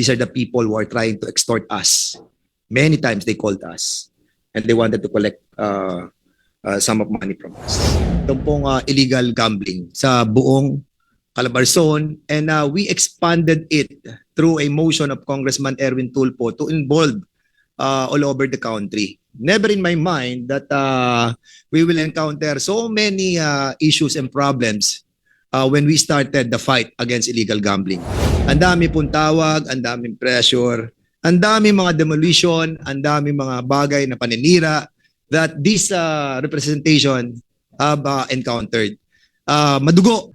these are the people who are trying to extort us. Many times they called us and they wanted to collect uh, uh, of money from us. Ito pong uh, illegal gambling sa buong Calabarzon and uh, we expanded it through a motion of Congressman Erwin Tulpo to involve uh, all over the country. Never in my mind that uh, we will encounter so many uh, issues and problems uh, when we started the fight against illegal gambling. Ang dami pong tawag, ang daming pressure, ang daming mga demolition, ang daming mga bagay na paninira that this uh, representation have uh, encountered. Uh, madugo.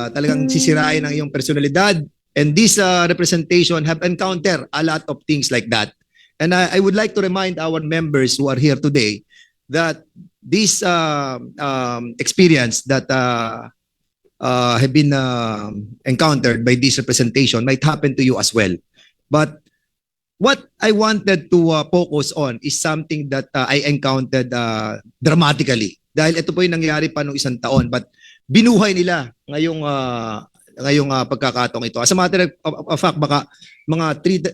Uh, talagang sisirain ang iyong personalidad and this uh, representation have encountered a lot of things like that. And I, I would like to remind our members who are here today that this uh, um, experience that uh, uh, have been uh, encountered by this representation might happen to you as well. But what I wanted to uh, focus on is something that uh, I encountered uh, dramatically. Dahil ito po yung nangyari pa nung isang taon. But binuhay nila ngayong uh, ngayong uh, pagkakataong ito. As a matter of, fact, baka mga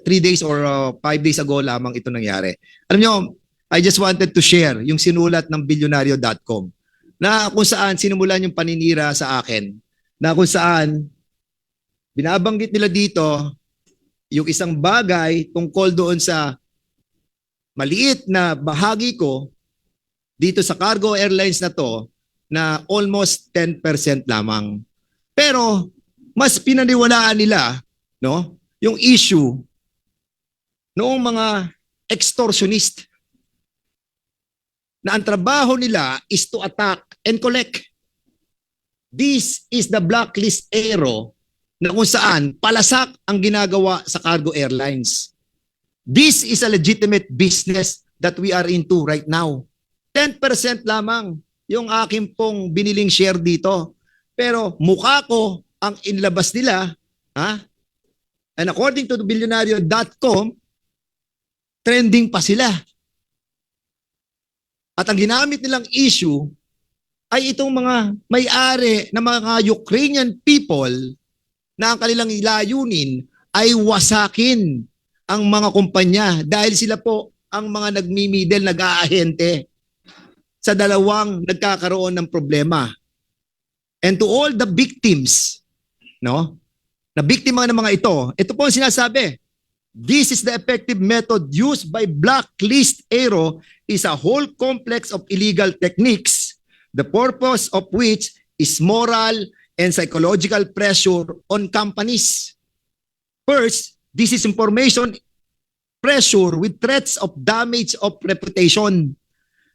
3 days or 5 days ago lamang ito nangyari. Alam nyo, I just wanted to share yung sinulat ng bilyonaryo.com na kung saan sinumulan yung paninira sa akin na kung saan binabanggit nila dito yung isang bagay tungkol doon sa maliit na bahagi ko dito sa cargo airlines na to na almost 10% lamang. Pero mas pinaniwalaan nila no yung issue noong mga extortionist na ang trabaho nila is to attack and collect. This is the blacklist aero na kung saan palasak ang ginagawa sa cargo airlines. This is a legitimate business that we are into right now. 10% lamang yung aking pong biniling share dito. Pero mukha ko ang inlabas nila, ha? And according to the billionario.com, trending pa sila. At ang ginamit nilang issue ay itong mga may-ari ng mga Ukrainian people na ang kanilang layunin ay wasakin ang mga kumpanya dahil sila po ang mga nagmimidel, nag-aahente sa dalawang nagkakaroon ng problema. And to all the victims, no? Na biktima ng mga ito, ito po ang sinasabi. This is the effective method used by blacklist aero is a whole complex of illegal techniques, the purpose of which is moral and psychological pressure on companies. First, this is information pressure with threats of damage of reputation.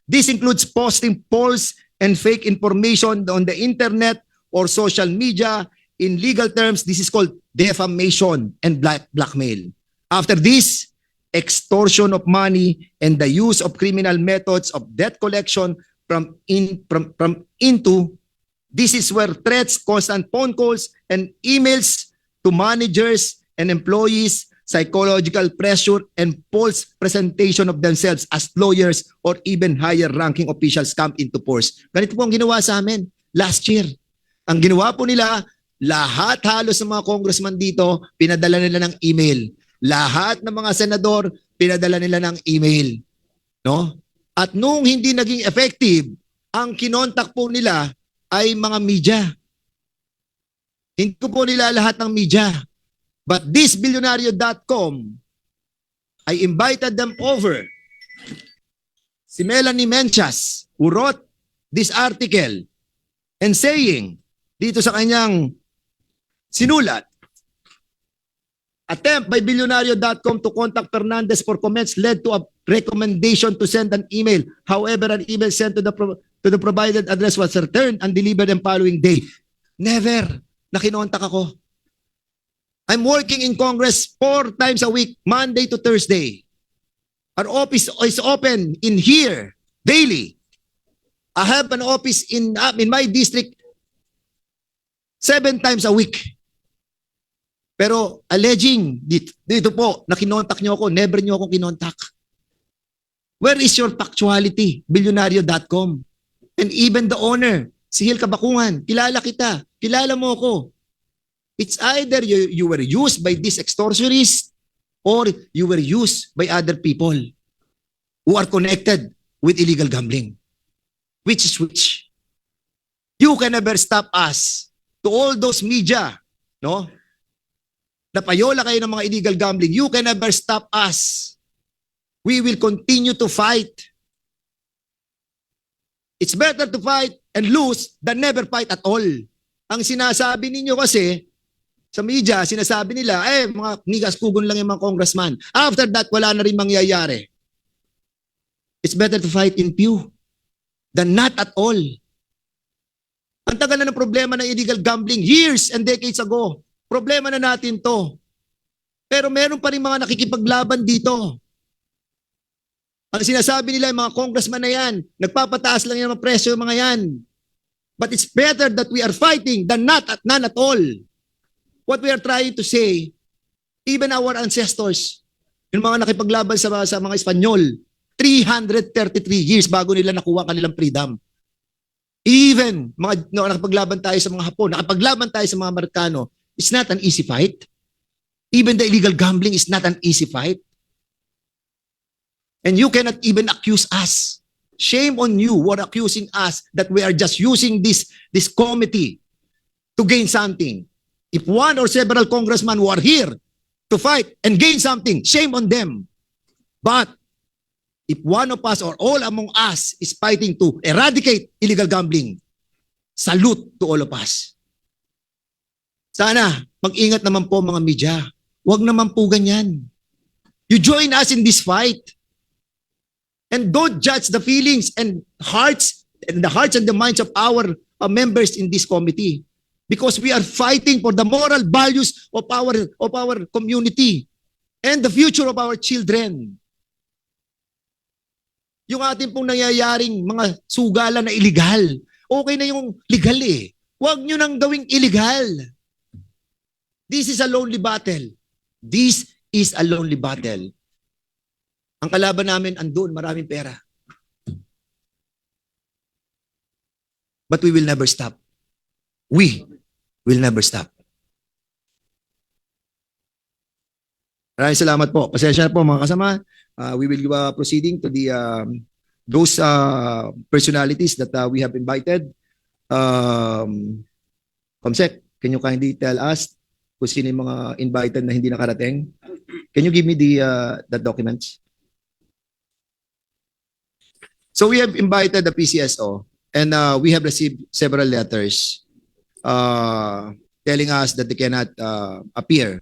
This includes posting false and fake information on the internet or social media. In legal terms, this is called defamation and black blackmail. After this, extortion of money and the use of criminal methods of debt collection from in from, from into this is where threats, constant phone calls and emails to managers and employees, psychological pressure and false presentation of themselves as lawyers or even higher ranking officials come into force. Ganito po ang ginawa sa amin last year. Ang ginawa po nila, lahat halos ng mga congressman dito, pinadala nila ng email. Lahat ng mga senador, pinadala nila ng email. No? At nung hindi naging effective, ang kinontak po nila ay mga media. Hindi ko po nila lahat ng media. But this billionario.com, I invited them over. Si Melanie Menchas, who wrote this article and saying, dito sa kanyang sinulat, Attempt by billionario.com to contact Fernandez for comments led to a recommendation to send an email. However, an email sent to the to the provided address was returned and delivered the following day. Never na kinontak ako. I'm working in Congress four times a week, Monday to Thursday. Our office is open in here daily. I have an office in uh, in my district seven times a week. Pero alleging dito, dito po na kinontak niyo ako, never niyo ako kinontak. Where is your factuality? Billionario.com. And even the owner, si Hil Kabakungan, kilala kita, kilala mo ako. It's either you, you were used by these extortionists or you were used by other people who are connected with illegal gambling. Which is which? You can never stop us to all those media, no? Napayola kayo ng mga illegal gambling. You can never stop us. We will continue to fight. It's better to fight and lose than never fight at all. Ang sinasabi ninyo kasi, sa media, sinasabi nila, eh, mga nigas kugon lang yung mga congressman. After that, wala na rin mangyayari. It's better to fight in pew than not at all. Ang tagal na ng problema ng illegal gambling, years and decades ago. Problema na natin to. Pero meron pa rin mga nakikipaglaban dito. Ang sinasabi nila, yung mga congressman na yan, nagpapataas lang yan ng presyo yung mga yan. But it's better that we are fighting than not at none at all. What we are trying to say, even our ancestors, yung mga nakipaglaban sa, sa mga Espanyol, 333 years bago nila nakuha ang kanilang freedom. Even mga no, nakipaglaban tayo sa mga Hapon, nakipaglaban tayo sa mga Amerikano, it's not an easy fight. Even the illegal gambling is not an easy fight. And you cannot even accuse us. Shame on you for accusing us that we are just using this, this committee to gain something. If one or several congressmen who are here to fight and gain something, shame on them. But if one of us or all among us is fighting to eradicate illegal gambling, salute to all of us. Sana, mag-ingat naman po mga media. Huwag naman po ganyan. You join us in this fight. And don't judge the feelings and hearts and the hearts and the minds of our uh, members in this committee. Because we are fighting for the moral values of our of our community and the future of our children. Yung ating pong nangyayaring mga sugalan na illegal. Okay na yung legal eh. Huwag nyo nang gawing illegal. This is a lonely battle. This is a lonely battle. Ang kalaban namin andun, maraming pera. But we will never stop. We will never stop. Maraming salamat po. Pasensya na po mga kasama. Uh, we will uh, proceeding to the um, those uh, personalities that uh, we have invited. Um, Comsec, can you kindly tell us kung sino yung mga invited na hindi nakarating? Can you give me the uh, the documents? So we have invited the PCSO and uh, we have received several letters uh, telling us that they cannot uh, appear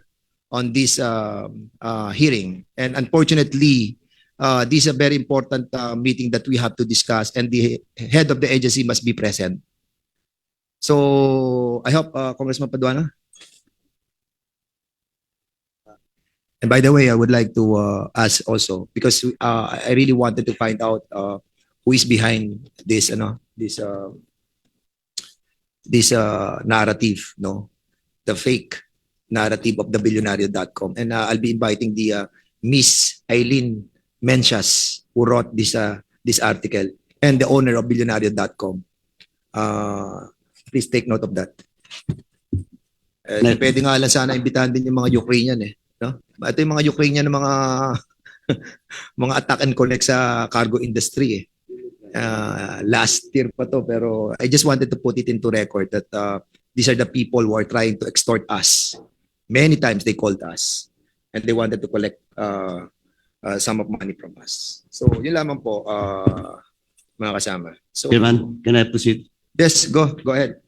on this uh, uh, hearing. And unfortunately, uh, this is a very important uh, meeting that we have to discuss and the head of the agency must be present. So I hope uh, Congressman Paduana. And by the way, I would like to uh, ask also because uh, I really wanted to find out uh, who is behind this ano this uh, this uh, narrative no? The fake narrative of the billionario.com and uh, I'll be inviting the uh, Miss Eileen Menchas who wrote this uh, this article and the owner of billionario.com uh, please take note of that. Eh, pwede nga lang sana imbitahan din yung mga Ukrainian eh no ito yung mga Ukrainian ng mga mga attack and connect sa cargo industry eh uh, last year pa to pero I just wanted to put it into record that uh, these are the people who are trying to extort us. Many times they called us and they wanted to collect uh, uh, some of money from us. So yun lamang po uh, mga kasama. So Chairman, can I proceed? yes, go go ahead.